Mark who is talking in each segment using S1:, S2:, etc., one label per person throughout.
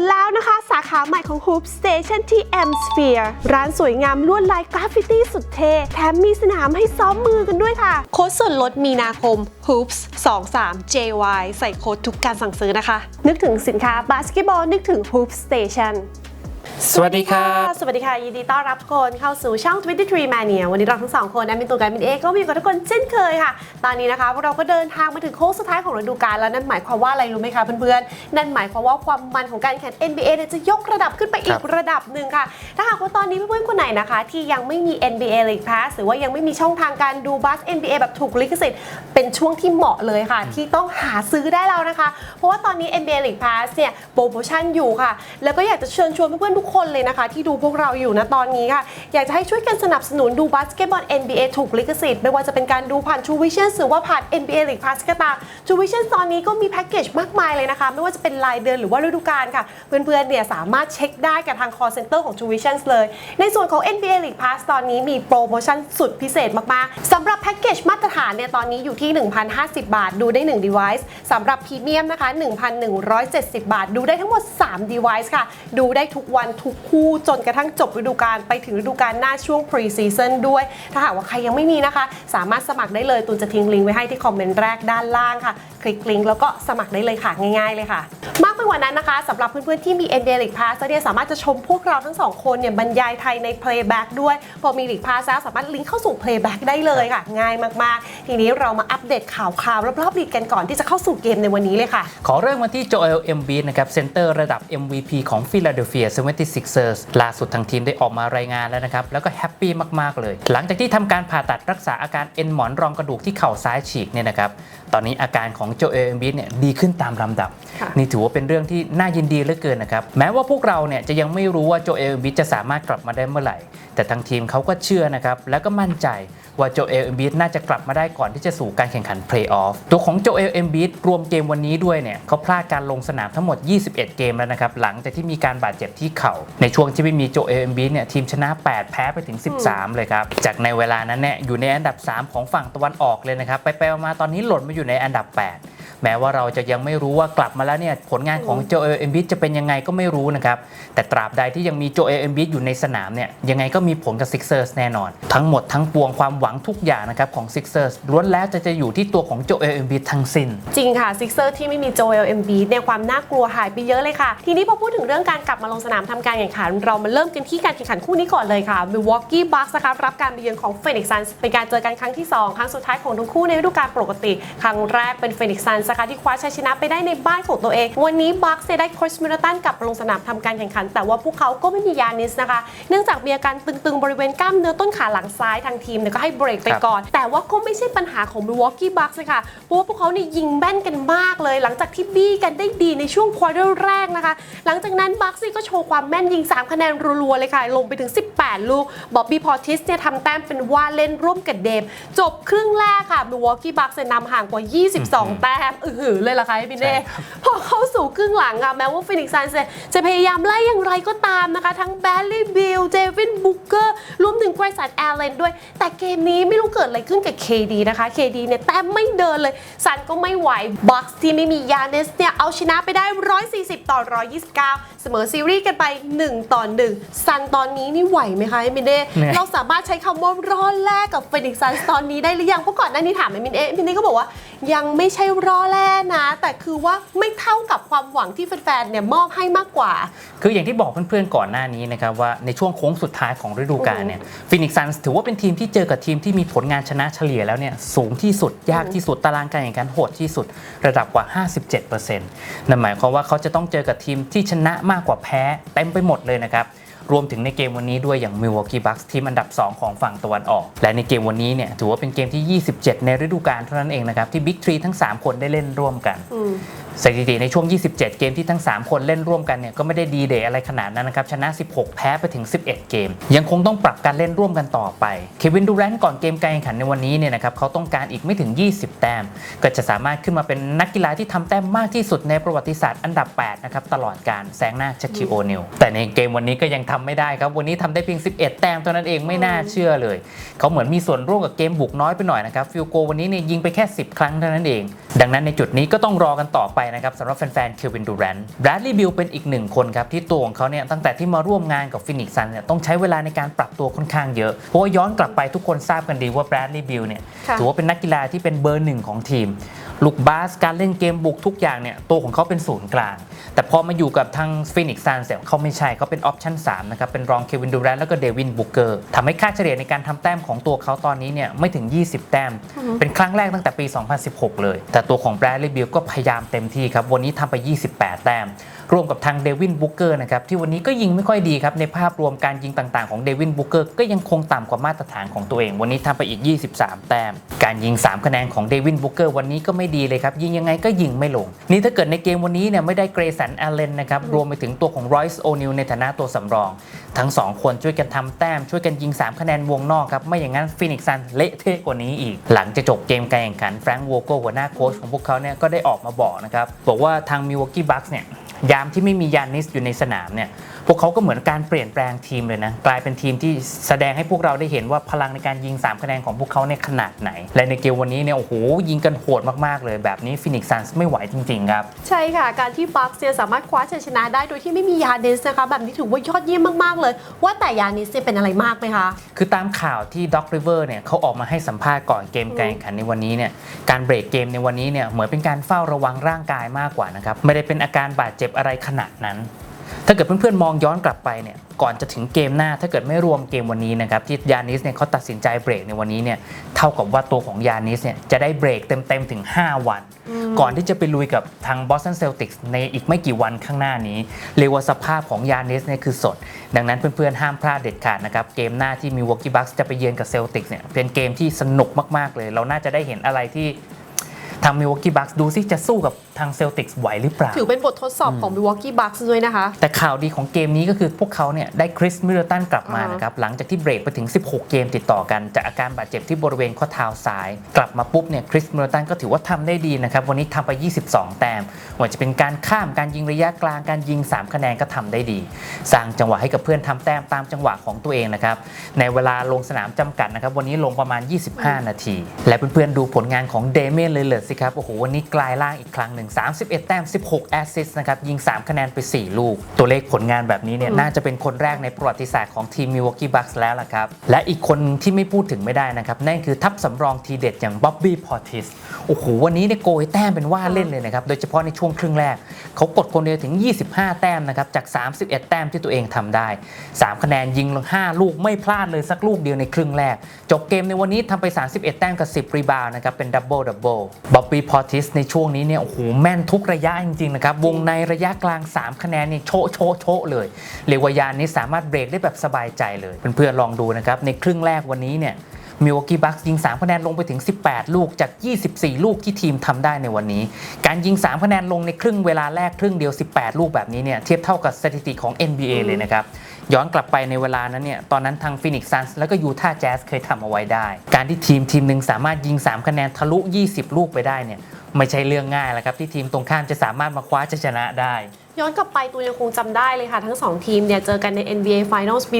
S1: ดแล้วนะคะ สาขาใหม่ของ Hoop Station ที่ M Sphere ร้านสวยงามลวดลายกราฟฟิตี้สุดเท่ แถมมีสนามให้ซ้อมมือกันด้วยค่ะ โค้ดส่วนลดมีนาคม Hoops 23 JY ใส่โค้ดทุกการสั่งซื้อนะคะ นึกถึงสินค้าบาสเกตบอลนึกถึง Hoop Station
S2: สวัสดีครับ
S1: สวัสดีค่ะ ยินดีต้อนรับทุกคนเข้าสู่ช่อง 23 Mania วันนี้เราทั้งสองคนแอดมินตัวกันมินเอก็มีอยู่กับทุกคนเช่นเคยค่ะ ตอนนี้นะคะพวกเราก็เดินทางมาถึงโค้งสุดท้ายของฤดูกาลแล้วนั่นหมายความว่าอะไรรู้ไหมคะเพื่อนๆ นั่นหมายความว่าความมันของการแข่ง NBA เนี่ยจะยกระดับขึ้นไปอี
S2: ครั
S1: ก
S2: บ
S1: ระดับหนึ่งค่ะ ถ้าหากว่าตอนนี้เพื่อนๆคนไหนนะคะ ที่ยังไม่มี NBA League Pass หรือว่ายังไม่มีช่องทางการดูบาส NBA แบบถูกลิขสิทธิ์เป็นช่วงที่เหมาะเลยค่ะ ที่ต้องหาซื้อได้แล้วนะคะ เพราะว่าตอนนี้ NBA League Pass เนี่ยโปรโมชั่นอยู่ค่ะ แล้วก็อยากจะเชิญชวนเพื่อนๆทุกคนเลยนะคะ ที่ดูพวกเราอยู่นะตอนนี้ค่ะ อยากจะให้ช่วยกันสนับสนุนดูบาสเกตบอล NBA ถูกลิขสิทธิ์ไม่ว่าจะเป็นการดูผ่าน True Vision หรือว่าผ่าน NBA League Pass ก็ตาม True Vision ตอนนี้ก็มีแพ็กเกจมากมายเลยนะคะ ไม่ว่าจะเป็นรายเดือนหรือว่าฤดูกาลค่ะ เพื่อนๆเนี่ยสามารถเช็คได้กับทาง call center ของ True Vision เลย ในส่วนของ NBA League Pass ตอนนี้มีโปรโมชั่นสุดพิเศษมากๆสำหรับแพ็กเกจมาตรฐานเนี่ยตอนนี้อยู่ที่ 1,050 บาท ดูได้ 1 device สำหรับพรีเมียมนะคะ 1,170 บาท ดูได้ทั้งหมด 3 device ค่ะ ดูได้ทุกวันทุกคู่จนกระทั่งจบฤดูกาลไปถึงฤดูกาลหน้าช่วง pre season ด้วย ถ้าหากว่าใครยังไม่มีนะคะ สามารถสมัครได้เลยตูนจะทิ้งลิงก์ไว้ให้ที่คอมเมนต์แรกด้านล่างค่ะ คลิกลิงก์แล้วก็สมัครได้เลยค่ะง่าย ๆ เลยค่ะ มากไปกว่านั้นนะคะสำหรับเพื่อนๆที่มี NBA League Pass เนี่ยสามารถจะชมพวกเราทั้งสองคนเนี่ยบรรยายไทยใน Playback ด้วยพอมี League Pass แล้วสามารถลิงก์เข้าสู่ Playback ได้เลยค่ะ ง่ายมากๆ ทีนี้เรามาอัปเดตข่าวๆรอบๆลีกกันก่อนที่จะเข้าสู่เกมในวันนี้เลยค่ะ
S2: ขอเริ่มมาที่โจเอลเอมบีนะครับเซนเตอร์ระดับ MVP ของฟิลาเดลเฟีย 76ers ล่าสุดทางทีมได้ออกมารายงานแล้วนะครับ แล้วก็แฮปปี้มาก ๆ เลย หลังจากที่ทำการผ่าตัดรักษาอาการเอ็นหมอนรองกระดูกที่เข่าซ้ายฉีกเนี่ยนะครับตอนนี้อาการของโจเอลเอมบีเนี่ยดีขึ้นตามลำดับ
S1: ค่ะ
S2: นี่ถือว่าเป็นเรื่องที่น่ายินดีเหลือเกินนะครับ แม้ว่าพวกเราเนี่ยจะยังไม่รู้ว่าโจเอลเอมบีจะสามารถกลับมาได้เมื่อไหร่ แต่ทางทีมเขาก็เชื่อนะครับ แล้วก็มั่นใจว่าโจเอลเอมบีน่าจะกลับมาได้ก่อนที่จะสู่การแข่งขันเพลย์ออฟตัวของโจเอลเอมบีรวมเกมวันนี้ด้วยเนี่ยเขาพลาดการลงสนามทั้งหมด 21 เกมแล้วนะครับหลังจากที่มีการบาดเจ็บที่เข่า ในช่วงที่ไม่มีโจเอลเอมบีเนี่ยทีมชนะ 8 แพ้ไปถึง 13 เลยครับจากในเวลานั้นเนี่ยอยู่ในอันดับ 3 ของฝั่งตะวันออกเลยนะครับไปไปมาๆตอนนี้หล่นมาอยู่ในอันดับ 8 แม้ว่าเราจะยังไม่รู้ว่ากลับมาแล้วเนี่ยผลงานของโจเอลเอมบิจะเป็นยังไงก็ไม่รู้นะครับแต่ตราบใดที่ยังมีโจเอลเอมบิอยู่ในสนามเนี่ยยังไงก็มีผลกับซิกเซอร์สแน่นอน ทั้งหมดทั้งปวงความหวังทุกอย่างนะครับของซิกเซอร์สล้วนแล้วจะจะอยู่ที่ตัวของโจเอลเอมบิทั้งสิ้น
S1: จริงค่ะซิกเซอร์ที่ไม่มีโจเอลเอ็มบีเนี่ยความน่ากลัวหายไปเยอะเลยค่ะ ทีนี้พอพูดถึงเรื่องการกลับมาลงสนามทำการแข่งขัน เรามาเริ่มกันที่การแข่งขันคู่นี้ก่อนเลยค่ะ Milwaukee Bucks นะคะรับการไปเยือนของ Phoenix Suns เป็นการเจอกันครั้งที่ 2 ครั้งสุดท้ายของทั้งคู่ในฤดูกาลปกติ ครั้งแรกเป็น Phoenix Suns นะคะที่คว้าชัยชนะไปได้ในบ้านของตัวเอง วันนี้ Bucks เนี่ยได้คริสมิลตันกลับลงสนามทำการแข่งขัน แต่ว่าพวกเขาก็ไม่มียานิสนะคะ เนื่องจากมีอาการตึงๆ บริเวณกล้ามเนื้อต้นขาหลังซ้ายทางทีมเนี่ยก็ให้เบรกไปก่อน แต่ว่าก็ไม่ใช่ปัญหาของ Milwaukee Bucks เลยค่ะเพราะว่าพวกเขาเนี่ยยิงแม่นกันมากเลย หลังจากที่บี้กันได้ดีในช่วงควอเตอร์แรกนะคะ หลังจากนั้นบัคซี่ก็โชว์ความแม่นยิง 3 คะแนนรัวๆเลยค่ะ ลงไปถึง 18 ลูกบอบบี้พอติสเนี่ยทำแต้มเป็นว่าเล่นร่วมกับเดม จบครึ่งแรกค่ะ Milwaukee Bucks เนี่ยนำห่างกว่า 22 แต้มอือหือเลยล่ะคะพี่เน่
S2: ใช่ครับ
S1: พอเข้าสู่ครึ่งหลังอะแม้ว่าฟินิกซ์ซันจะพยายามไล่อย่างไรก็ตามนะคะ ทั้งแบลลี่บิลเจวินบุกเกอร์รวมถึงไกรสันแอลเลนด้วย แต่เกมนี้ไม่รู้เกิดอะไรขึ้นกับ KD นะคะ KD เนี่ยแต้มไม่เดินเลย ซันก็ไม่ไหวบัคที่ไม่มียาเนสเนี่ยเอาชนะไปได้ 140 ต่อ 129 เสมอซีรีส์กันไป 1 ต่อ 1 ซันตอนนี้นี่ไหวไหมคะเอมินเด
S2: เนี่ย
S1: เราสามารถใช้คำว่ารอดแรกกับฟินิกซ์ซันตอนนี้ได้หรือยังเพราะก่อนหน้านี้ถามเอมินเดเอมินเดก็บอกว่ายังไม่ใช่รอแรกนะ แต่คือว่าไม่เท่ากับความหวังที่แฟนๆเนี่ยมอบให้มากกว่า
S2: คืออย่างที่บอกเพื่อนๆก่อนหน้านี้นะครับว่าในช่วงโค้งสุดท้ายของฤดูกาลเนี่ยฟินิกซ์ซันถือว่าเป็นทีมที่เจอกับทีมที่มีผลงานชนะเฉลี่ยแล้วเนี่ยสูงที่สุดยากที่สุดตารางการแข่งขันโหดที่สุดระดับกว่า 57%นั่นหมายความว่าเขาจะต้องเจอกับทีมที่ชนะมากกว่าแพ้เต็มไปหมดเลยนะครับ รวมถึงในเกมวันนี้ด้วยอย่าง Milwaukee Bucks ทีมอันดับ 2 ของฝั่งตะวันออก และในเกมวันนี้เนี่ยถือว่าเป็นเกมที่ 27 ในฤดูกาลเท่านั้นเองนะครับ ที่ Big 3ทั้ง 3 คนได้เล่นร่วมกัน
S1: อืม
S2: สถิติในช่วง 27 เกมที่ทั้ง 3 คนเล่นร่วมกันเนี่ยก็ไม่ได้ดีเดย์อะไรขนาดนั้นนะครับ ชนะ 16 แพ้ไปถึง 11 เกม ยังคงต้องปรับการเล่นร่วมกันต่อไป เควินดูแรนต์ก่อนเกมการแข่งขันในวันนี้เนี่ยนะครับเขาต้องการอีกไม่ถึง 20 แต้ม ก็จะสามารถขึ้นมาเป็นนักกีฬาที่ทำแต้มมากที่สุดในประวัติศาสตร์อันดับ 8 นะครับตลอดการแซงหน้าชักคิโอนิลแต่ในเกมวันนี้ก็ยังทำไม่ได้ครับ วันนี้ทำได้เพียง 11 แต้มเท่านั้นเองไม่น่าเชื่อเลย เขาเหมือนมีส่วนร่วมกับเกมบุกน้อยไปหน่อยนะครับฟิลโกวันนี้เนี่ยยิงไปแค่ 10 ครั้งเท่านั้นเอง ดังนั้นในจุดนี้ก็ต้องรอกันต่อไปนะครับสำหรับแฟนๆเควินดูแรนต์แบรดลีย์บิลเป็นอีกหนึ่งคนครับที่ตัวของเขาเนี่ยตั้งแต่ที่มาร่วมงานกับฟินิกซันเนี่ยต้องใช้เวลาในการปรับตัวค่อนข้างเยอะเพราะว่าย้อนกลับไปทุกคนทราบกันดีว่าแบรดลีย์บิลเนี่ย
S1: ค่ะ
S2: ถือว่าเป็นนักกีฬาที่เป็นเบอร์หนึ่งของทีม ลูกบาสการเล่นเกมบุกทุกอย่างเนี่ยตัวของเขาเป็นศูนย์กลาง แต่พอมาอยู่กับทางฟินิกซ์ซันเสียเขาไม่ใช่เขาเป็นออปชั่น3นะครับเป็นรองเควินดูแรนแล้วก็เดวินบุกเกอร์ทำให้ค่าเฉลี่ยในการทำแต้มของตัวเขาตอนนี้เนี่ยไม่ถึง 20 แต้ม เป็นครั้งแรกตั้งแต่ปี 2016 เลย แต่ตัวของแบรดลีย์บิลก็พยายามเต็มที่ครับวันนี้ทำไป 28 แต้ม รวมกับทางเดวินบุกเกอร์นะครับที่วันนี้ก็ยิงไม่ค่อยดีครับในภาพรวมการยิงต่างๆของเดวินบุกเกอร์ก็ยังคงต่ำกว่ามาตรฐานของตัวเอง วันนี้ทำไปอีก 23 แต้ม การยิง 3 คะแนนของเดวินบุกเกอร์วันนี้ก็ไม่ดีเลยครับยิงยังไงก็ยิงไม่ลง นี่ถ้าเกิดในเกมวันนี้เนี่ยไม่ได้เกรสันแอลเลนนะครับรวมไปถึงตัวของรอยส์โอนิลในฐานะตัวสำรอง ทั้ง 2 คนช่วยกันทำแต้ม ช่วยกันยิง 3 คะแนนวงนอกครับไม่อย่างนั้นฟินิกซันเละเทะกว่านี้อีก หลังจะจบเกมการแข่งขันแฟรงค์วอโกหัวหน้าโค้ชของพวกเขาเนี่ยก็ได้ออกมาบอกนะครับบอกว่าทางมิวอกกี้บัคส์เนี่ย ยามที่ไม่มียานิสอยู่ในสนามเนี่ย พวกเขาก็เหมือนการเปลี่ยนแปลงทีมเลยนะ กลายเป็นทีมที่แสดงให้พวกเราได้เห็นว่าพลังในการยิง 3 คะแนนของพวกเขาเนี่ยขนาดไหน และในเกมวันนี้เนี่ยโอ้โหยิงกันโหดมากๆเลยแบบนี้ฟินิกซันไม่ไหวจริงๆครับ
S1: ใช่ค่ะ การที่บัคเซียสามารถคว้าชัยชนะได้โดยที่ไม่มียานิสนะคะแบบนี้ถือว่ายอดเยี่ยมมากๆเลย ว่าแต่ยานิสเนี่ยเป็นอะไรมากไหมคะ
S2: คือตามข่าวที่ด็อกริเวอร์เนี่ยเขาออกมาให้สัมภาษณ์ก่อนเกมการแข่งขันในวันนี้เนี่ยการเบรกเกมในวันนี้เนี่ยเหมือนเป็นการเฝ้าระวังร่างกายมากกว่านะครับไม่ได้เป็นอาการบาดเจ็บอะไรขนาดนั้น ถ้าเกิดเพื่อนๆมองย้อนกลับไปเนี่ยก่อนจะถึงเกมหน้าถ้าเกิดไม่รวมเกมวันนี้นะครับที่ยานิสเนี่ยเขาตัดสินใจเบรกในวันนี้เนี่ยเท่ากับว่าตัวของยานิสเนี่ยจะได้เบรกเต็มๆถึง 5 วัน ก่อนที่จะไปลุยกับทางบอสตันเซลติกส์ในอีกไม่กี่วันข้างหน้านี้เรียกว่าสภาพของยานิสเนี่ยคือสด ดังนั้นเพื่อนๆห้ามพลาดเด็ดขาดนะครับเกมหน้าที่มิวอกกี้บัคจะไปเยือนกับเซลติกส์เนี่ยเป็นเกมที่สนุกมากๆเลย เราน่าจะได้เห็นอะไรที่ ทางมิวอกกี้บัคดูซิจะสู้กับทางเซลติกส์ไหวหรือเปล่า
S1: ถือเป็นบททดสอบของ Milwaukee Bucks ด้วยนะคะ
S2: แต่ข่าวดีของเกมนี้ก็คือพวกเขาเนี่ยได้คริสมิลเลตันกลับมา
S1: อ่าน
S2: นะครับ หลังจากที่เบรกไปถึง 16 เกมติดต่อกัน จากอาการบาดเจ็บที่บริเวณข้อเท้าซ้าย กลับมาปุ๊บเนี่ยคริสมิลเลตันก็ถือว่าทำได้ดีนะครับ วันนี้ทำไป 22 แต้มว่าจะเป็นการข้ามการยิงระยะกลางการยิง 3 คะแนนก็ทำได้ดี สร้างจังหวะให้กับเพื่อนทำแต้มตามจังหวะของตัวเองนะครับในเวลาลงสนามจำกัดนะครับวันนี้ลงประมาณ 25 นาที และเพื่อนๆดูผลงานของเดเมียนเลยเลอร์สิครับ โอ้โห วันนี้กลายร่างอีกครั้งหนึ่ง 31 แต้ม 16 แอสซิสต์นะครับ ยิง 3 คะแนนไป 4 ลูก ตัวเลขผลงานแบบนี้เนี่ย น่าจะเป็นคนแรกในประวัติศาสตร์ของทีมมิวอกกี้บัคส์แล้วล่ะครับ และอีกคนที่ไม่พูดถึงไม่ได้นะครับ นั่นคือทัพสำรองทีเด็ดอย่างบ๊อบบี้พอติสโอ้โห วันนี้เนี่ยโกยแต้มเป็นว่าเล่นเลยนะครับ โดยเฉพาะในช่วงครึ่งแรก เขากดคนเดียวถึง 25 แต้มนะครับจาก 31 แต้มที่ตัวเองทำได้ 3 คะแนนยิงลง5ลูกไม่พลาดเลยสักลูกเดียวในครึ่งแรก จบเกมในวันนี้ทำไป 31 แต้มกับ 10 รีบาวนะครับเป็นดับเบิลดับเบิลบอบบี้พอติสในช่วงนี้เนี่ยโอ้โหแม่นทุกระยะจริงๆนะครับ วงในระยะกลาง 3 คะแนนนี่โชะโชะโชะเลยเรียกว่ายานนี้สามารถเบรกได้แบบสบายใจเลย เพื่อนๆลองดูนะครับ ในครึ่งแรกวันนี้เนี่ยมิวอกกี้บัคยิง 3 คะแนนลงไปถึง 18 ลูกจาก 24 ลูกที่ทีมทำได้ในวันนี้ การยิง 3 คะแนนลงในครึ่งเวลาแรกครึ่งเดียว 18 ลูกแบบนี้เนี่ยเทียบเท่ากับสถิติของ NBA เลยนะครับ ย้อนกลับไปในเวลานั้นเนี่ย ตอนนั้นทางฟินิกซ์ซันส์แล้วก็ยูทาห์แจ๊สเคยทำเอาไว้ได้ การที่ทีมทีมหนึ่งสามารถยิง 3 คะแนนทะลุ 20 ลูกไปได้เนี่ย ไม่ใช่เรื่องง่ายแล้วครับที่ทีมตรงข้ามจะสามารถมาคว้าชัยชนะได้
S1: ย้อนกลับไปตูนยังคงจำได้เลยค่ะ ทั้ง 2 ทีมเนี่ยเจอกันใน NBA Finals ปี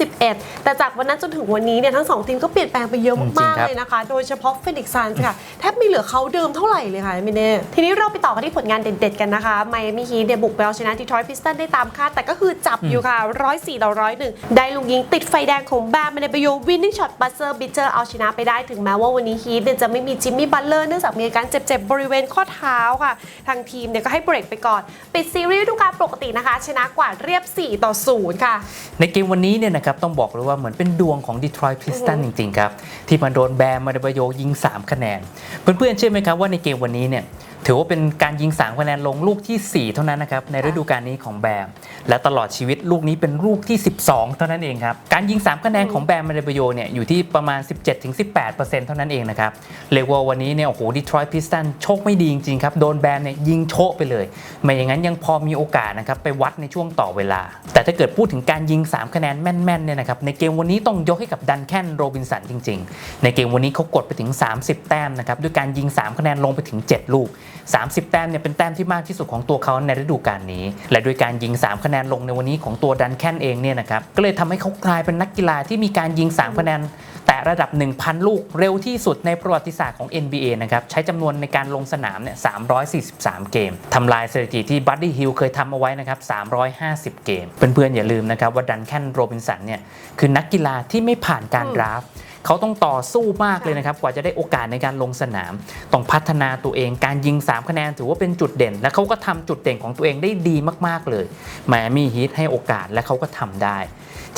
S1: 2021 แต่จากวันนั้นจนถึงวันนี้เนี่ยทั้ง 2 ทีมก็เปลี่ยนแปลงไปเยอะมาก
S2: ๆ
S1: เลยนะคะ โดยเฉพาะ Phoenix Suns ค่ะ แทบไม่เหลือเขาเดิมเท่าไหร่เลยค่ะม่แน่ทีนี้เราไปต่อกันที่ผลงานเด็ดๆกันนะคะไมอามี่ฮีทเนี่ยบุกไปเอาชนะดีทรอยต์พิสตันได้ตามคาดแต่ก็คือจับอยู่ค่ะ 104ต่อ101 ได้ลูกยิงติดไฟแดงของแบมในประโยวินนิ่งช็อตบัสเซอร์บิเจอร์เอาชนะไปได้ถึงแม้ว่าวันนี้ฮีทเนี่ยจะไม่มีจิมมี่บัตเลอร์เนื่องจากมีอาการเจ็บๆบริเวณข้อเท้าค่ะ ทางทีมเนี่ยก็ให้เบรกไปก่อนปิดซีฤดูกาลปกตินะคะ ชนะกว่าเรียบ 4 ต่อ 0 ค่ะ
S2: ในเกมวันนี้เนี่ยนะครับต้องบอกเลยว่าเหมือนเป็นดวงของดีทรอยต์พิสตันจริง ๆ ครับ ที่มาโดนแบมมาเดบโยยิง 3 คะแนน เพื่อนๆเชื่อไหมครับว่าในเกมวันนี้เนี่ย ถือว่าเป็นการยิง3คะแนนลงลูกที่ 4 เท่านั้นนะครับในฤดูกาลนี้ของแบมและตลอดชีวิตลูกนี้เป็นลูกที่ 12 เท่านั้นเองครับการยิง3คะแนนของแบมมาเดบโยเนี่ยอยู่ที่ประมาณ 17-18%เท่านั้นเองนะครับเรียกว่าวันนี้เนี่ยโอ้โหดีทรอยต์พิสตันโชคไม่ดีจริงๆครับโดนแบมเนี่ยยิงโชะไปเลย ไม่อย่างนั้นยังพอมีโอกาสนะครับไปวัดในช่วงต่อเวลา แต่ถ้าเกิดพูดถึงการยิง 3 คะแนนแม่นๆเนี่ยนะครับในเกมวันนี้ต้องยกให้กับดันแคนโรบินสันจริง ๆ ในเกมวันนี้เขากดไปถึง 30 แต้มนะครับด้วยการยิง 3 คะแนนลงไปถึง 7 ลูก 30 แต้มเนี่ยเป็นแต้มที่มากที่สุดของตัวเขาในฤดูกาลนี้ และด้วยการยิง 3 คะแนนลงในวันนี้ของตัวดันแคนเองเนี่ยนะครับก็เลยทำให้เขากลายเป็นนักกีฬาที่มีการยิง 3 คะแนนแต่ระดับ 1,000 ลูกเร็วที่สุดในประวัติศาสตร์ของ NBA นะครับใช้จำนวนในการลงสนามเนี่ย343 เกมทำลายสถิติที่บัดดี้ฮิลเคยทำเอาไว้นะครับ350 เกม เพื่อนๆอย่าลืมนะครับว่าดันแคนโรบินสันเนี่ยคือนักกีฬาที่ไม่ผ่านการดราฟต์ เขาต้องต่อสู้มากเลยนะครับ กว่าจะได้โอกาสในการลงสนาม ต้องพัฒนาตัวเอง การยิง 3 คะแนนถือว่าเป็นจุดเด่น และเขาก็ทำจุดเด่นของตัวเองได้ดีมากๆเลยแมมีฮีทให้โอกาสและเขาก็ทำได้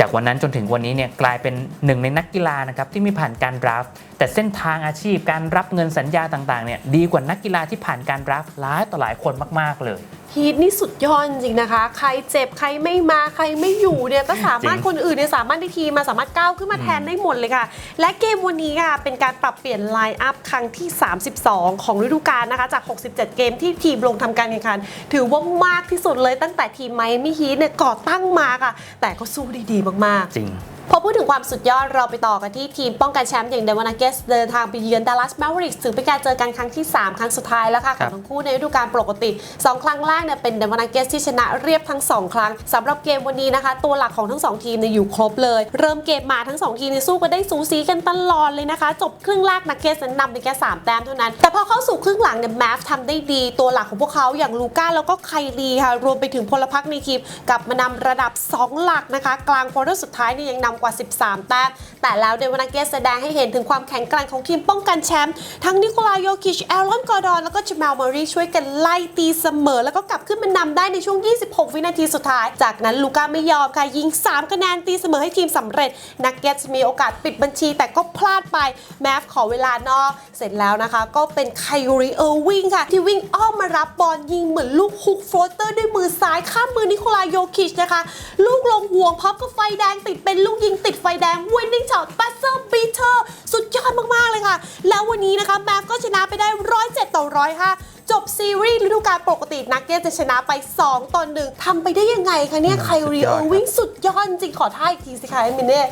S2: จากวันนั้นจนถึงวันนี้เนี่ยกลายเป็นหนึ่งในนักกีฬานะครับที่ไม่ผ่านการดราฟต์แต่เส้นทางอาชีพการรับเงินสัญญาต่างๆเนี่ยดีกว่านักกีฬาที่ผ่านการดราฟต์หลายต่อหลายคนมากๆเลย
S1: ฮีทนี่สุดยอดจริงนะคะ ใครเจ็บใครไม่มาใครไม่อยู่เนี่ยก็สามารถ
S2: ร
S1: คนอื่นเนี่ยสามารถในทีมมาสามารถก้าวขึ้นมาแทนได้หมดเลยค่ะ และเกมวันนี้ค่ะเป็นการปรับเปลี่ยนไลน์อัพครั้งที่ 32 ของฤดูกาลนะคะจาก 67 เกมที่ทีมลงทำการแข่งขัน ถือว่ามากที่สุดเลยตั้งแต่ทีมไมมี่ฮีทเนี่ยก่อตั้งมาค่ะ แต่ก็สู้ด้ดีมากๆ
S2: จริง
S1: พอพูดถึงความสุดยอดเราไปต่อกันที่ทีมป้องกันแชมป์อย่างเดวานาเกสเดินทางไปเยือนดัลลัสแมวริกถือเป็นการเจอกันครั้งที่ 3 ครั้งสุดท้ายแล้วค่ะของทั้งคู่ในฤดูกาลปกติ 2 ครั้งแรกเนี่ยเป็นเดวานาเกสที่ชนะเรียบทั้ง 2 ครั้งสำหรับเกมวันนี้นะคะ ตัวหลักของทั้ง 2 ทีมเนี่ยอยู่ครบเลย เริ่มเกมมาทั้ง 2 ทีมเนี่ยสู้กันได้สูสีกันตลอดเลยนะคะ จบครึ่งแรกนักเกสนั้นนำไปแค่3แต้มเท่านั้น แต่พอเข้าสู่ครึ่งหลังเนี่ยแมฟทำได้ดี ตัวหลักของพวกเขาอย่างลูก้าแล้วก็ไคลีค่ะรวมไปถึงพลพรรคในทีมกลับมานำระดับ 2 หลักนะคะ กลางควอเตอร์สุดท้ายเนี่ยยังนำกว่า 13 แต้ม แต่แล้วเดวานาเกสแสดงให้เห็นถึงความแข็งแกร่งของทีมป้องกันแชมป์ ทั้งนิโคลาโยคิช แอลลอนกอร์ดอน แล้วก็จมาลมารีช่วยกันไล่ตีเสมอ แล้วก็กลับขึ้นมานำได้ในช่วง 26 วินาทีสุดท้าย จากนั้นลูก้าไม่ยอมค่ะ ยิง 3 คะแนนตีเสมอให้ทีมสำเร็จ นักเก็ตมีโอกาสปิดบัญชี แต่ก็พลาดไป แมฟขอเวลานอก เสร็จแล้วนะคะ ก็เป็นไคลรีเออร์วิงค่ะ ที่วิ่งอ้อมมารับบอลยิงเหมือนลูกฮุกโฟลเตอร์ด้วยมือซ้ายข้ามมือนิโคลาโยคิชนะคะ ลูกลงห่วงพร้อมกับไฟแดงติดเป็นลูกยิงติดไฟแดง winning shot buzzer beater สุดยอดมาก ๆ เลยค่ะ แล้ววันนี้นะคะแมฟก็ชนะไปได้ 107 ต่อ 105 จบซีรีส์ฤดูกาลปกตินักเก็ตจะชนะไป 2 ต่อหนึ่งทำไปได้ยังไงคะเนี่ย
S2: อืม
S1: ไคลรี
S2: สุดย
S1: เอ
S2: อด
S1: อร์วิงสุดยอดจริงขอท่าอีกทีสิคะมินเน่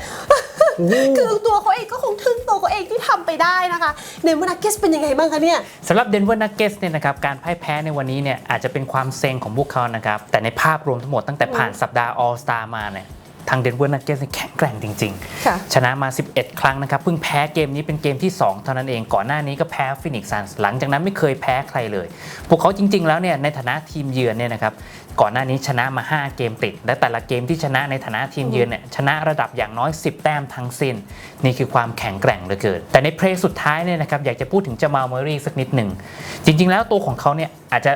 S1: คือตัวเขาเองก็คงทึ่งตัวเขาเองที่ทำไปได้นะคะในวันนักเก็ตเป็นยังไงบ้างคะเนี่ย
S2: สำหรับเดนเวอร์นักเกสเนี่ยนะครับการพ่ายแพ้ในวันนี้เนี่ยอาจจะเป็นความเซ็งของพวกเขานะครับแต่ในภาพรวมทั้งหมดตั้งแต่ผ่านสัปดาห์ออลสตามาเนี่ย ทางเดนเวอร์นักเกสแข็งแกร่งจริงๆ
S1: ค่ะ
S2: ชนะมา 11 ครั้งนะครับ เพิ่งแพ้เกมนี้เป็นเกมที่ 2 เท่านั้นเองก่อนหน้านี้ก็แพ้ฟินิกซ์ซันส์หลังจากนั้นไม่เคยแพ้ใครเลย พวกเขาจริง ๆ แล้วเนี่ยในฐานะทีมเยือนเนี่ยนะครับก่อนหน้านี้ชนะมา 5 เกมติด และแต่ละเกมที่ชนะในฐานะทีมเยือนเนี่ยชนะระดับอย่างน้อย 10 แต้มทั้งสิ้น นี่คือความแข็งแกร่งเหลือเกินแต่ในเพลย์สุดท้ายเนี่ยนะครับอยากจะพูดถึงจามาลเมอรี่สักนิดหนึ่งจริง ๆ แล้วตัวของเขาเนี่ยอาจจะ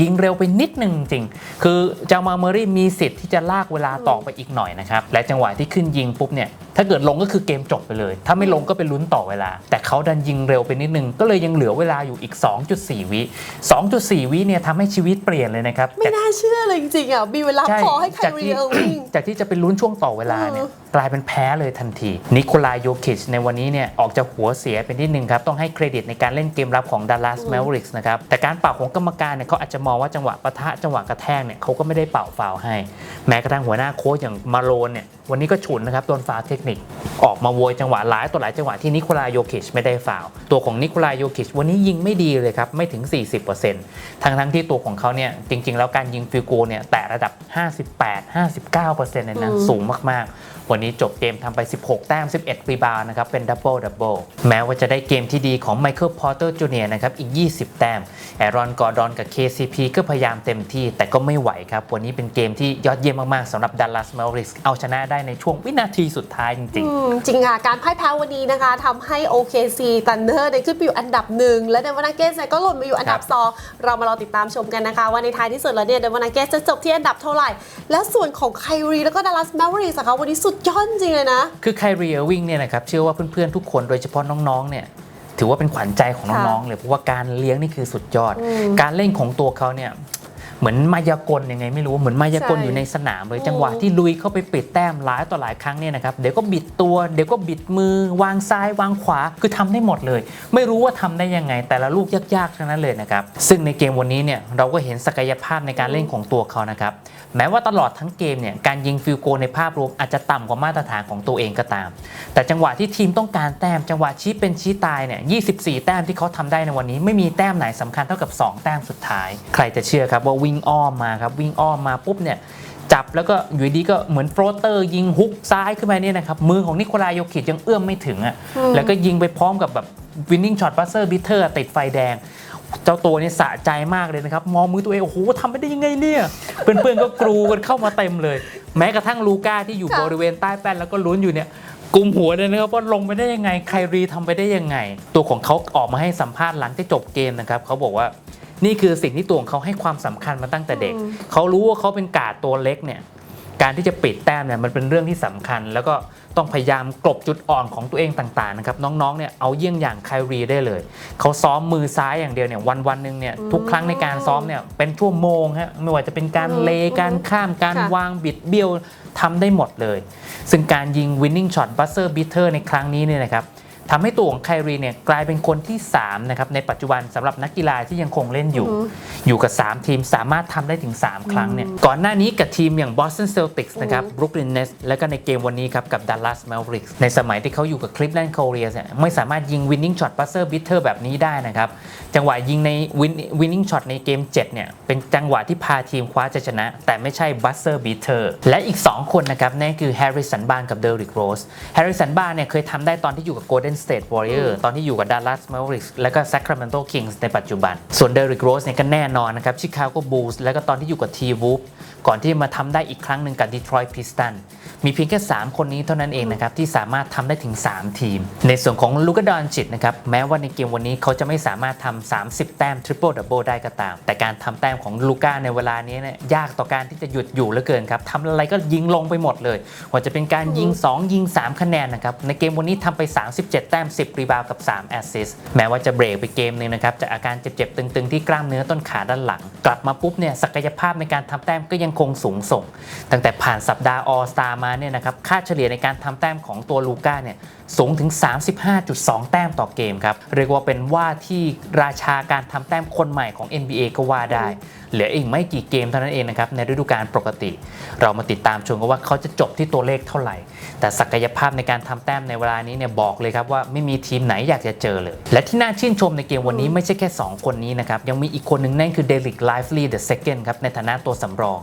S2: ยิงเร็วไปนิดนึงจริง คือจามาลเมอรี่มีสิทธิ์ที่จะลากเวลาต่อไปอีกหน่อยนะครับ และจังหวะที่ขึ้นยิงปุ๊บเนี่ย ถ้าเกิดลงก็คือเกมจบไปเลย ถ้าไม่ลงก็เป็นลุ้นต่อเวลา แต่เขาดันยิงเร็วไปนิดนึง ก็เลยยังเหลือเวลาอยู่อีก 2.4 วิ 2.4 วิเนี่ยทำให้ชีวิตเปลี่ยนเลยนะครับ
S1: ไม่น่าเชื่อเลยจริงๆอะ มีเวลา
S2: ใช่
S1: พอให้ไคล
S2: จาก
S1: รี
S2: ที่
S1: เออร์วิง
S2: จากที่จะเป็นลุ้นช่วงต่อเวลาเนี่ย
S1: เออก
S2: ลายเป็นแพ้เลยทันที นิโคลายโยคิชในวันนี้เนี่ยออกจากหัวเสียเป็นที่หนึ่งครับ ต้องให้เครดิตในการเล่นเกมรับของดัลลัสแมวริกส์นะครับ แต่การเป่าของกรรมการเนี่ยเขาอาจจะมองว่าจังหวะปะทะจังหวะกระแทกเนี่ยเขาก็ไม่ได้เป่าฟาวให้ แม้กระทั่งหัวหน้าโค้ชอย่างมาโลนเนี่ยวันนี้ก็ฉุนนะครับโดนฟาวล์เทคนิค ออกมาโวยจังหวะหลายต่อหลายจังหวะที่นิโคลายโยคิชไม่ได้ฟาวล์ตัวของนิโคลายโยคิชวันนี้ยิงไม่ดีเลยครับ ไม่ถึง 40%ทั้งทั้งๆที่ตัวของเขาเนี่ยจริง ๆ แล้วการยิงฟิลโกลเนี่ยแต่ระดับ 58-59%เลยนะ
S1: อืม
S2: สูงมากๆ วันนี้จบเกมทำไป 16 แต้ม 11 รีบาวด์นะครับเป็นดับเบิลดับเบิลแม้ว่าจะได้เกมที่ดีของไมเคิลพอร์เตอร์จูเนียนะครับอีก 20 แต้มแอรอนกอร์ดอนกับ KCP ก็พยายามเต็มที่แต่ก็ไม่ไหวครับวันนี้เป็นเกมที่ยอดเยี่ยมมากๆสำหรับดัลลัส m ม v ริกเอาชนะได้ในช่วงวินาทีสุดท้ายจริง
S1: อืมจริงค่ะ การพ่ายแพ้วันนี้นะคะทำให้ OKC Thunder ได้ขึ้นไปอยู่อันดับหนึ่งและเดนวานาเกสก็หล่นมาอยู่อันดับ
S2: ครับ
S1: สองเรามารอติดตามชมกันนะคะ ว่าในท้ายที่สุดแล้วเนี่ยเดนวานาเกสจะจบที่อันดับเท่าไหร่ และส่วนของไคลรีแล้วก็ดัลลัสแมวริกส์คะวันนี้สุดยอดจริงเลยนะ
S2: คือไครีเออร์วิงเนี่ยนะครับเชื่อว่าเพื่อนๆทุกคนโดยเฉพาะน้องๆเนี่ยถือว่าเป็นขวัญใจของน้องๆเลยเพราะว่าการเลี้ยงนี่คือสุดยอด
S1: อืม
S2: การเล่นของตัวเขาเนี่ย เหมือนมายากลยังไงไม่รู้เหมือนมายากล
S1: ใช่
S2: อยู่ในสนามเลย
S1: อืม
S2: จังหวะที่ลุยเข้าไปปิดแต้มหลายต่อหลายครั้งเนี่ยนะครับเดี๋ยวก็บิดตัวเดี๋ยวก็บิดมือ วางซ้ายวางขวาคือทำได้หมดเลย ไม่รู้ว่าทำได้ยังไง แต่ละลูกยากๆทั้งนั้นเลยนะครับซึ่งในเกมวันนี้เนี่ยเราก็เห็นศักยภาพในการเล่นของตัวเขานะครับแม้ว่าตลอดทั้งเกมเนี่ยการยิงฟิลโกลในภาพรวมอาจจะต่ำกว่ามาตรฐานของตัวเองก็ตาม แต่จังหวะที่ทีมต้องการแต้มจังหวะชี้เป็นชี้ตายเนี่ย 24 แต้มที่เขาทำได้ในวันนี้ ไม่มีแต้มไหนสำคัญเท่ากับ 2 แต้มสุดท้าย ใครจะเชื่อครับว่าวิ่งอ้อมมาครับวิ่งอ้อมมาปุ๊บเนี่ยจับแล้วก็อยู่ดีก็เหมือนโฟลเตอร์ยิงฮุกซ้ายขึ้นไปเนี่ยนะครับมือของนิโคลายโยคิดยังเอื้อมไม่ถึงอะ่ะแล้วก็ยิงไปพร้อมกับแบบวินนิ่งช็อตบัสเซอร์บิเทอร์ติดไฟแดง เจ้าตัวเนี่ยสะใจมากเลยนะครับ มองมือตัวเองโอ้โหทำไปได้ยังไงเนี่ย เพื่อนๆก็กรูกันเข้ามาเต็มเลย แม้กระทั่งลูก้าที่อยู่
S1: ค่ะ
S2: บริเวณใต้แป้นแล้วก็ลุ้นอยู่เนี่ยกลุมหัวเลยนะครับว่าลงไปได้ยังไงใครรีทำไปได้ยังไง ตัวของเขาออกมาให้สัมภาษณ์หลังที่จบเกมนะครับเขาบอกว่า นี่คือสิ่งที่ตัวของเขาให้ความสำคัญมาตั้งแต่เด็ก เขารู้ว่าเขาเป็นกาดตัวเล็กเนี่ยการที่จะปิดแต้มเนี่ยมันเป็นเรื่องที่สำคัญ แล้วก็ต้องพยายามกลบจุดอ่อนของตัวเองต่างๆนะครับน้องๆเนี่ยเอาเยี่ยงอย่างไครีได้เลย เขาซ้อมมือซ้ายอย่างเดียวเนี่ยวันวันๆหนึ่งเนี่ยทุกครั้งในการซ้อมเนี่ยเป็นชั่วโมงฮะไม่ว่าจะเป็นการ
S1: อืม
S2: เลการข้ามการ
S1: ค่ะ
S2: วางบิดเบี้ยวทำได้หมดเลย ซึ่งการยิง winning shot buzzer beater ในครั้งนี้เนี่ยนะครับ ทำให้ตัวของไครีเนี่ยกลายเป็นคนที่3นะครับในปัจจุบันสำหรับนักกีฬาที่ยังคงเล่นอยู่ อยู่กับ 3 ทีมสามารถทำได้ถึง 3 ครั้งเนี่ยก่อนหน้านี้กับทีมอย่าง Boston Celtics นะครับ Brooklyn Nets แล้วก็ในเกมวันนี้ครับกับ Dallas Mavericks ในสมัยที่เขาอยู่กับ Cleveland Cavaliers เนี่ยไม่สามารถยิง winning shot buzzer beater แบบนี้ได้นะครับ จังหวะยิงใน win- winning shot ในเกม 7 เนี่ย เป็นจังหวะที่พาทีมคว้าจะชนะ แต่ไม่ใช่ buzzer beater และอีก 2 คนนะครับนั่นคือ Harrison Barnes กับ Derrick Rose Harrison Barnes เนี่ยเคยทำได้ตอนที่อยู่กับ Golden Golden State Warrior ตอนที่อยู่กับ Dallas Mavericks แล้วก็ Sacramento Kings ในปัจจุบัน ส่วน Derrick Rose เนี่ยก็แน่นอนนะครับ Chicago Bulls แล้วก็ตอนที่อยู่กับ T Wolves ก่อนที่จะมาทำได้อีกครั้งหนึ่งกับ Detroit Pistons มีเพียงแค่ 3 คนนี้เท่านั้นเองนะครับ ที่สามารถทำได้ถึง 3 ทีม ในส่วนของลูกาดอนจิตนะครับ แม้ว่าในเกมวันนี้เขาจะไม่สามารถทำ30 แต้ม Triple Double ได้ก็ตาม แต่การทำแต้มของลูก้าในเวลานี้เนี่ยยากต่อการที่จะหยุดอยู่เหลือเกินครับทำอะไรก็ยิงลงไปหมดเลยว่าจะเป็นการยิง 2 ยิง 3 คะแนนนะครับในเกมวันนี้ทำไป 37 แต้ม 10 รีบาวกับ 3 แอสซิสต์แม้ว่าจะเบรกไปเกมหนึงนะครับจากอาการเจ็บๆตึง ๆ ที่กล้ามเนื้อต้นขาด้านหลัง กลับมาปุ๊บเนี่ยศักยภาพในการทำแต้มก็ยังคงสูงส่ง ตั้งแต่ผ่านสัปดาห์ออสตามาเนี่ยนะครับค่าเฉลี่ยในการทำแต้มของตัวลูก้าเนี่ย สูงถึง 35.2 แต้มต่อเกมครับ เรียกว่าเป็นว่าที่ราชาการทำแต้มคนใหม่ของ NBA ก็ว่าได้ เหลืออีกไม่กี่เกมเท่านั้นเองนะครับ ในฤดูกาลปกติ เรามาติดตามชมกันว่าเขาจะจบที่ตัวเลขเท่าไหร่ แต่ศักยภาพในการทำแต้มในเวลานี้เนี่ยบอกเลยครับว่าไม่มีทีมไหนอยากจะเจอเลย และที่น่าชื่นชมในเกมวันนี้ไม่ใช่แค่ 2 คนนี้นะครับ ยังมีอีกคนหนึ่งนั่นคือเดลิกไลฟ์ลีเดอะเซคันด์ครับในฐานะตัวสำรอง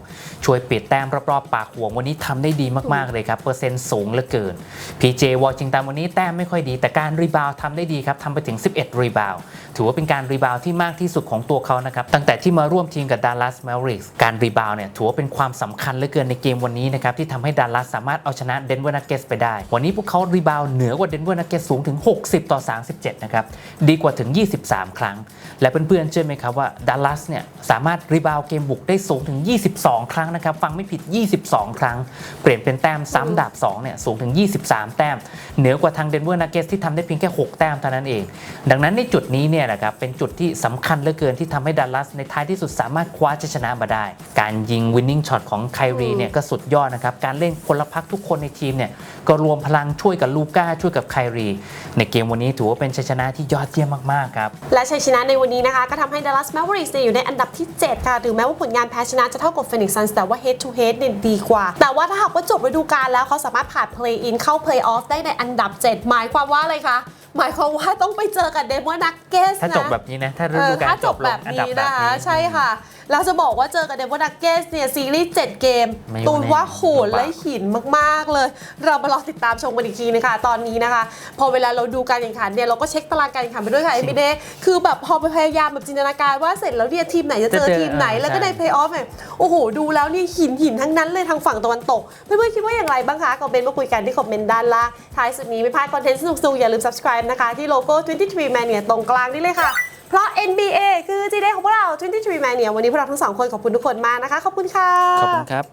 S2: ช่วยปิดแต้มรอบๆปากห่วงวันนี้ทำได้ดีมากๆเลยครับเปอร์เซ็นต์สูงเหลือเกิน PJ วอชิงตันวันนี้แต้มไม่ค่อยดี แต่การรีบาวทำได้ดีครับทำไปถึง 11 รีบาวถือว่าเป็นการรีบาวที่มากที่สุดของตัวเขานะครับ ตั้งแต่ที่มาร่วมทีมกับ Dallas Mavericks การรีบาวเนี่ยถือว่าเป็นความสำคัญเหลือเกินในเกมวันนี้นะครับที่ทำให้ดัลลัสสามารถเอาชนะเดนเวอร์นักเกสไปได้ วันนี้พวกเขารีบาวเหนือกว่าเดนเวอร์นักเกสสูงถึง 60 ต่อ 37 นะครับดีกว่าถึง 23 ครั้ง และเพื่อนๆเชื่อไหมครับว่าดัลลัสเนี่ยสามารถรีบาวเกมบุกได้สูงถึง 22 ครั้งนะครับฟังไม่ผิด 22 ครั้ง เปลี่ยนเป็นแต้มซ้ำดาบ2เนี่ยสูงถึง 23 แต้มเหนือกว่าทางเดนเวอร์นักเกสที่ทำได้เพียงแค่ 6 แต้มเท่านั้นเอง ดังนั้นในจุดนี้เนี่ยนะครับเป็นจุดที่สำคัญเหลือเกินที่ทำให้ดัลลัสในท้ายที่สุดสามารถคว้าชัยชนะมาได้ การยิงวินนิ่งช็อตของไครีเนี่ยก็สุดยอดนะครับ การเล่นพลพรรคทุกคนในทีมเนี่ยก็รวมพลังช่วยกับลูก้าช่วยกับไครีในเกมวันนี้ถือว่าเป็นชัยชนะที่ยอดเยี่ยมมากๆครับ
S1: และชัยชนะในวันนี้นะคะก็ทำให้ Dallas Mavericks เนี่ยอยู่ในอันดับที่ 7 ค่ะถึงแม้ว่าผลงานแพ้ชนะจะเท่ากับ Phoenix Suns แต่ว่า head to head เนี่ยดีกว่า แต่ว่าถ้าหากว่าจบฤดูกาลแล้วเขาสามารถผ่าน play in เข้า play off ได้ในอันดับ7 หมายความว่าอะไรคะ หมายความว่าต้องไปเจอกับ Denver Nuggets
S2: ถ้า
S1: นะ
S2: จบแบบนี้นะ ถ้าฤ
S1: เออ
S2: ดูกา
S1: ถ้า
S2: ล
S1: จ
S2: จ
S1: บบ
S2: ล
S1: แบ
S2: ง
S1: บ
S2: อันดับ
S1: นี้
S2: แบบ
S1: นะคะ
S2: นี้
S1: ใช่ค่ะ เราจะบอกว่าเจอกับเดนเวอร์นักเกสเนี่ยซีรีส์7เกม
S2: ไม่อยู่
S1: ตูนว่าโหด
S2: ใน
S1: และหินมากๆเลย เรามารอติดตามชมกันอีกทีนะคะ ตอนนี้นะคะ พอเวลาเราดูการแข่งขันเนี่ยเราก็เช็คตารางการแข่งขันไปด้วยค่ะ
S2: จริ
S1: เองพีเดคือแบบพอไปพยายามแบบจินตนาการว่าเสร็จแล้วเนี่ยทีมไหนจะเจอ
S2: จะเจอ
S1: ทีมไหน
S2: เออ
S1: แล้วก็
S2: ใช่
S1: ในเพย์ออฟเนี่ยโอ้โห ดูแล้วนี่หินหินทั้งนั้นเลยทางฝั่งตะวันตกเพื่อนๆคิดว่าอย่างไรบ้างคะคอมเมนต์มาคุยกันที่คอมเมนต์ด้านล่างท้ายสุดนี้ไม่พลาดคอนเทนต์สนุกๆอย่าลืม subscribe นะคะที่โลโก้23 Mania ตรงกลางนี่เลยค่ะ เพราะ NBA คือจีเดของพวกเรา23 Mania วันนี้พวกเราทั้งสองคนขอบคุณทุกคนมากนะคะ ขอบคุณค่ะ
S2: ขอบคุณครับ